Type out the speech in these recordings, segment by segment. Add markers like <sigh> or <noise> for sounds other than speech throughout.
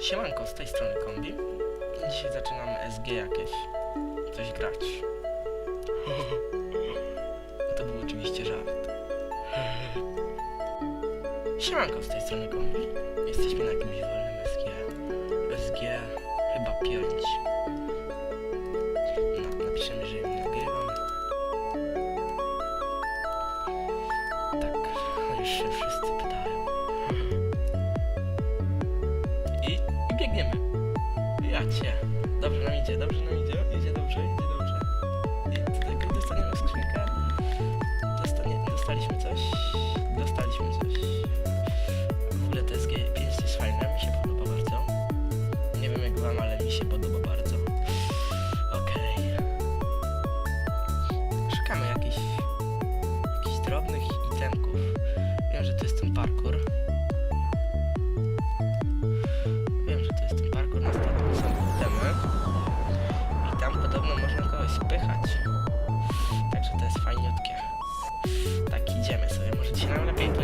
Siemanko, z tej strony Kombi. Dzisiaj zaczynamy SG jakieś. Coś grać. <laughs> To był oczywiście żart. <laughs> Siemanko, z tej strony Kombi. Jesteśmy na jakimś wolnym SG. SG idzie, dobrze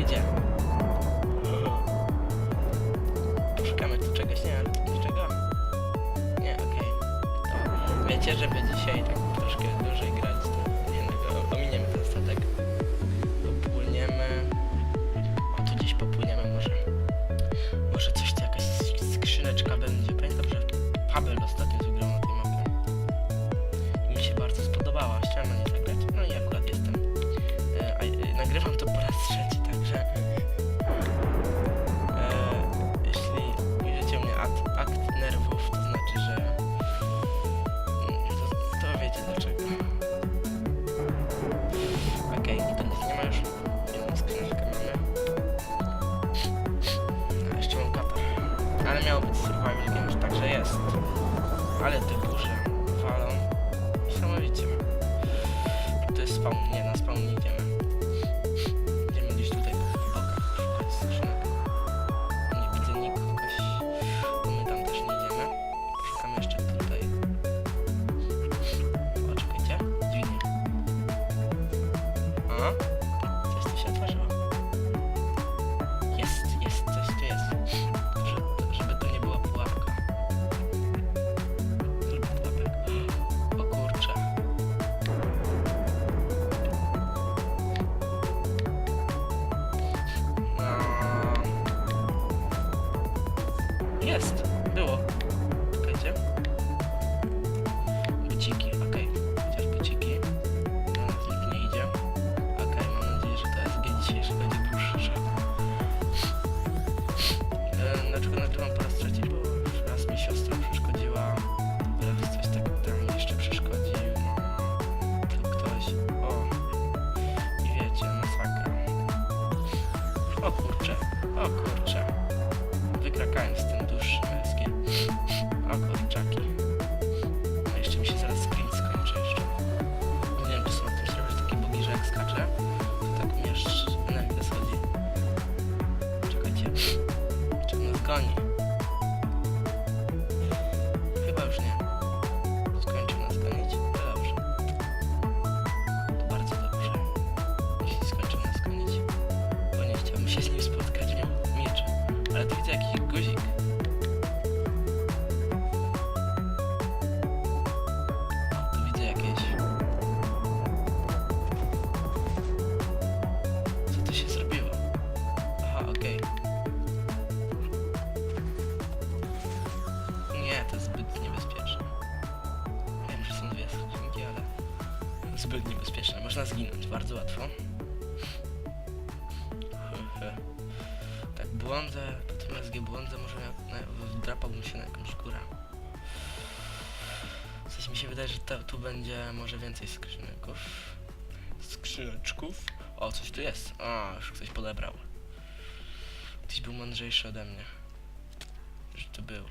pójdzie. Poszukamy tu czegoś, nie, tu niczego. Nie, okej. To Wiecie, żeby dzisiaj tak troszkę dłużej grać, to jednak o- ominiemy ten statek. Popłyniemy. O, tu gdzieś popłyniemy może. Może coś tu jakaś skrzyneczka będzie. Pamiętam, że Paweł ostatnio zagrał na tej mapie. I mi się bardzo spodobała. Chciałem na niej zagrać. No i akurat jestem. E, e, nagrywam to miało być survival games, także jest. Ale te burze było. Czekajcie. Buciki, okej. Chociaż buciki. No, nikt nie idzie. Okej, mam nadzieję, że to SG dzisiejszy będzie dłuższe. E, dlaczego nagrywam po raz trzeci? Bo raz mi siostra przeszkodziła. Raz coś tak tam jeszcze przeszkodził. No, ktoś. O. I wiecie, masakra. O kurczę, o kurczę. Widzę jakiś guzik. Tu widzę jakieś... Co tu się zrobiło? Aha, okej. Nie, to zbyt niebezpieczne. Wiem, że są dwie skrzynki, ale zbyt niebezpieczne. Można zginąć bardzo łatwo. Błądzę, tym SG błądzę, może na, na, wdrapałbym się na jakąś górę. Coś mi się wydaje, że to, tu będzie może więcej skrzynków. Skrzyneczków. O, coś tu jest. A, już ktoś podebrał. Ktoś był mądrzejszy ode mnie. Że tu był.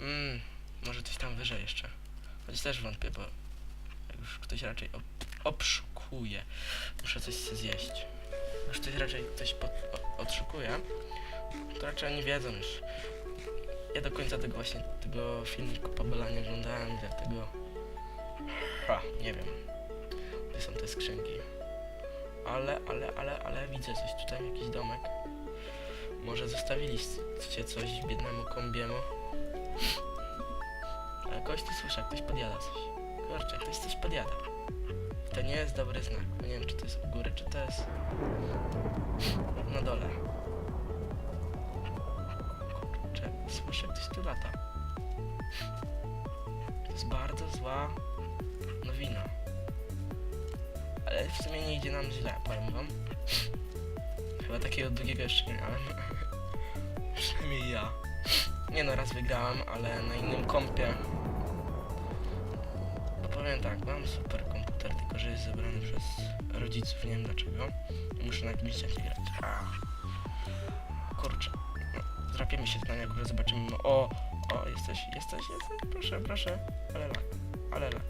Mm, może coś tam wyżej jeszcze. Choć też wątpię, bo jak już ktoś raczej ob obszukuje. Muszę coś sobie zjeść. Już ktoś raczej coś pod, o, odszukuje, to raczej oni wiedzą już. Ja do końca tego właśnie, tego filmiku Pabela nie oglądałem, dlatego... Ha, nie wiem. Gdzie są te skrzynki. Ale, ale, ale, ale widzę coś tutaj, jakiś domek. Może zostawiliście coś biednemu kombiemu? Ale kogoś tu słyszę, ktoś podjada coś. Kurczę, ktoś coś podjada. To nie jest dobry znak. Nie wiem, czy to jest u góry, czy to jest na dole. Kurczę, słyszę, ktoś tu lata. To jest bardzo zła nowina. Ale w sumie nie idzie nam źle, powiem wam. Chyba takiego drugiego jeszcze nie miałem. <laughs> Przynajmniej ja. Nie no, raz wygrałem, ale na innym kompie. Bo powiem tak, mam super komputer, tylko że jest zebrany przez rodziców, nie wiem dlaczego. Muszę na jakimś dzieciaki grać. Kurczę. No, zrapiemy się na górze, zobaczymy. O, o, jesteś, jesteś, jesteś, proszę, proszę. Ale lak, ale lak.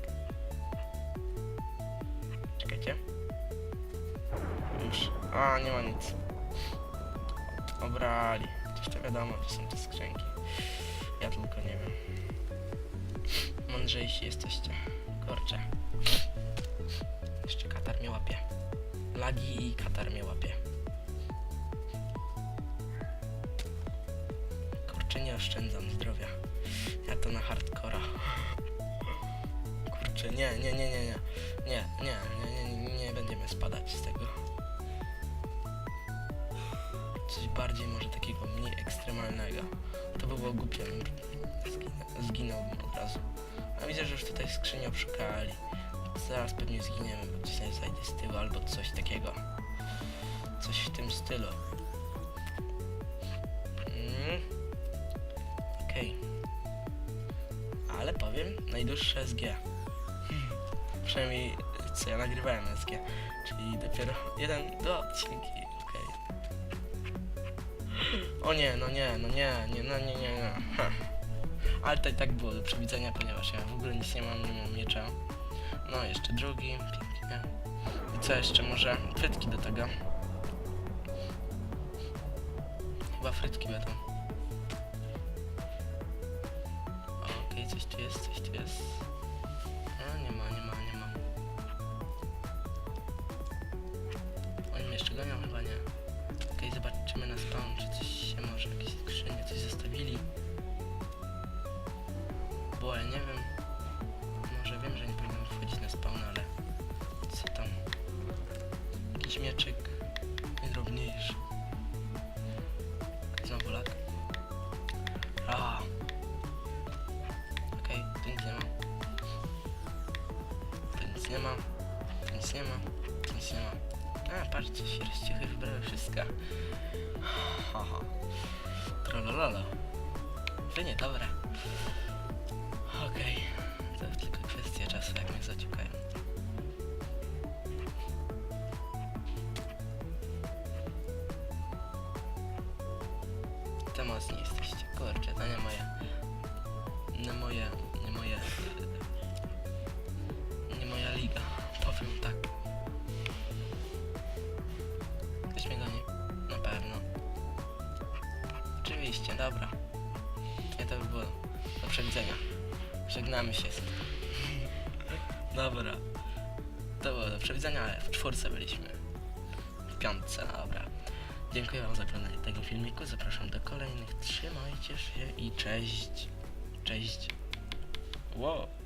Czekajcie. Już. A, nie ma nic. Obrali. Gdzieś to wiadomo, gdzie są te skrzynki. Ja tylko nie wiem. Mądrzejsi jesteście. Kurczę. Jeszcze katar mnie łapie. Lagi i katar mnie łapie. Kurczę, nie oszczędzam zdrowia. Ja to na hardcora. Kurczę, nie, nie, nie, nie, nie. Nie, nie, nie, nie, nie, nie będziemy spadać z tego. Coś bardziej może takiego mniej ekstremalnego. To by było głupie. Zginąłbym od razu. A widzę, że już tutaj skrzynię obszukali. Zaraz pewnie zginiemy, bo gdzieś nie zajdzie z tyłu albo coś takiego. Coś w tym stylu. Mm. Okej. Ale powiem, najdłuższe SG. <laughs> Przynajmniej co ja nagrywałem SG. Czyli dopiero jeden, dwa odcinki. Okej. O nie, no nie, no nie, nie, no nie, nie, nie. Ha. <laughs> Ale to i tak było do przewidzenia, ponieważ ja w ogóle nic nie mam, nie mam miecza. No, jeszcze drugi, pięknie. I co jeszcze, może frytki do tego? Chyba frytki będą. Okej, coś tu jest, coś tu jest. Nic nie ma. Nic nie ma. Nic nie ma. A, patrzcie, się rozciechy wybrały wszystko. Haha. Trollololo. Wy nie, dobre. Okej. To tylko kwestia czasu, jak mnie zaciukają. To mocni jesteście. Kurczę, to nie moje. Nie moje. Nie moje. Dobra. Nie to by było do przewidzenia. Żegnamy się. Dobra. To było do przewidzenia, ale w czwórce byliśmy. W piątce, dobra. Dziękuję wam za oglądanie tego filmiku. Zapraszam do kolejnych. Trzymajcie się i cześć. Cześć. Wow.